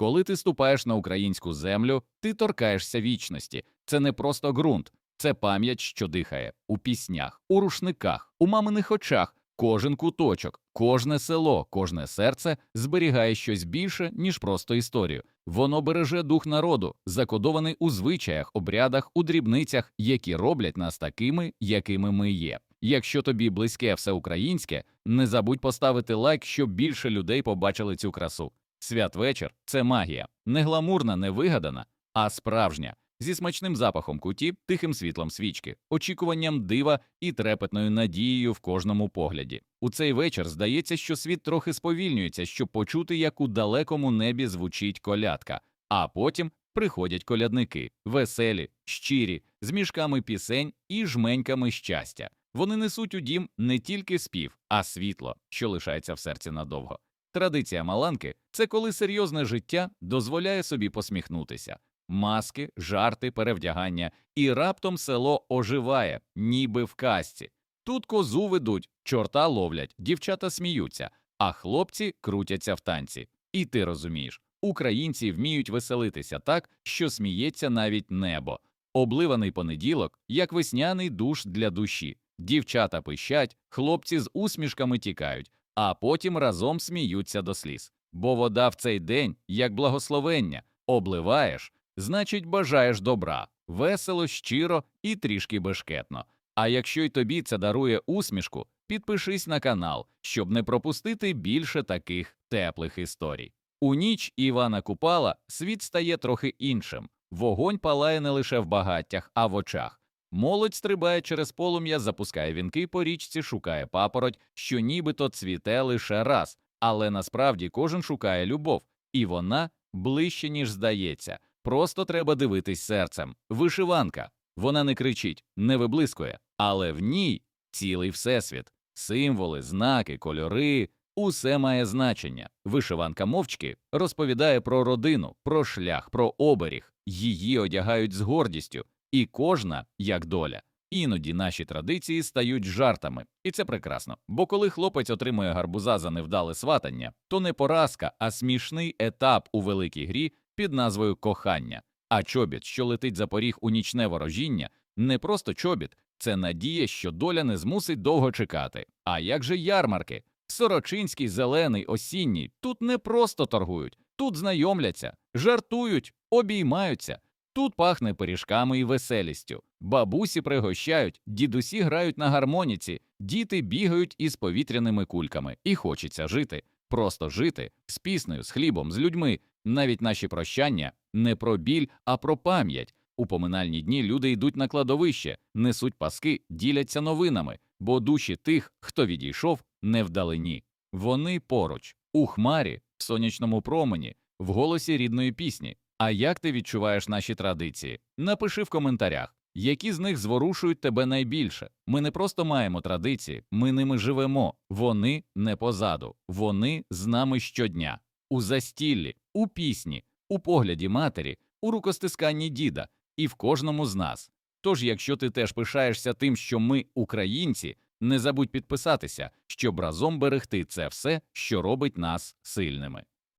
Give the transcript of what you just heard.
Коли ти ступаєш на українську землю, ти торкаєшся вічності. Це не просто ґрунт, це пам'ять, що дихає у піснях, у рушниках, у маминих очах. Кожен куточок, кожне село, кожне серце зберігає щось більше, ніж просто історію. Воно береже дух народу, закодований у звичаях, обрядах, у дрібницях, які роблять нас такими, якими ми є. Якщо тобі близьке все українське, не забудь поставити лайк, щоб більше людей побачили цю красу. Святвечір це магія, не гламурна, не вигадана, а справжня, зі смачним запахом куті, тихим світлом свічки, очікуванням дива і трепетною надією в кожному погляді. У цей вечір здається, що світ трохи сповільнюється, щоб почути, як у далекому небі звучить колядка, а потім приходять колядники, веселі, щирі, з мішками пісень і жменьками щастя. Вони несуть у дім не тільки спів, а світло, що лишається в серці надовго. Традиція маланки це коли серйозне життя дозволяє собі посміхнутися. Маски, жарти, перевдягання, і раптом село оживає, ніби в казці. Тут козу ведуть, чорта ловлять, дівчата сміються, а хлопці крутяться в танці. І ти розумієш, українці вміють веселитися так, що сміється навіть небо. Обливаний понеділок, як весняний душ для душі. Дівчата пищать, хлопці з усмішками тікають, а потім разом сміються до сліз. Бо вода в цей день, як благословення, обливаєш, значить бажаєш добра, весело, щиро і трішки бешкетно. А якщо й тобі це дарує усмішку, підпишись на канал, щоб не пропустити більше таких теплих історій. У ніч Івана Купала світ стає трохи іншим. Вогонь палає не лише в багаттях, а в очах. Молодь стрибає через полум'я, запускає вінки по річці, шукає папороть, що нібито цвіте лише раз, але насправді кожен шукає любов, і вона ближче, ніж здається. Просто треба дивитись серцем. Вишиванка. Вона не кричить, не виблискує, але в ній цілий всесвіт, символи, знаки, кольори. Усе має значення. Вишиванка мовчки розповідає про родину, про шлях, про оберіг. Її одягають з гордістю, і кожна як доля. Іноді наші традиції стають жартами, і це прекрасно. Бо коли хлопець отримує гарбуза за невдале сватання, то не поразка, а смішний етап у великій грі під назвою кохання. А чобіт, що летить за поріг у нічне ворожіння, не просто чобіт, це надія, що доля не змусить довго чекати. А як же ярмарки? Сорочинський, зелений, осінній. Тут не просто торгують, тут знайомляться, жартують, обіймаються. Тут пахне пиріжками і веселістю. Бабусі пригощають, дідусі грають на гармоніці, діти бігають із повітряними кульками, і хочеться жити, просто жити з піснею, з хлібом, з людьми. Навіть наші прощання не про біль, а про пам'ять. У поминальні дні люди йдуть на кладовище, несуть паски, діляться новинами, бо душі тих, хто відійшов, не вдалині. Вони поруч, у хмарі, в сонячному промені, в голосі рідної пісні. А як ти відчуваєш наші традиції? Напиши в коментарях, які з них зворушують тебе найбільше. Ми не просто маємо традиції, ми ними живемо. Вони не позаду, вони з нами щодня, у застіллі, у пісні, у погляді матері, у рукостисканні діда і в кожному з нас. Тож, якщо ти теж пишаєшся тим, що ми українці, не забудь підписатися, щоб разом берегти це все, що робить нас сильними.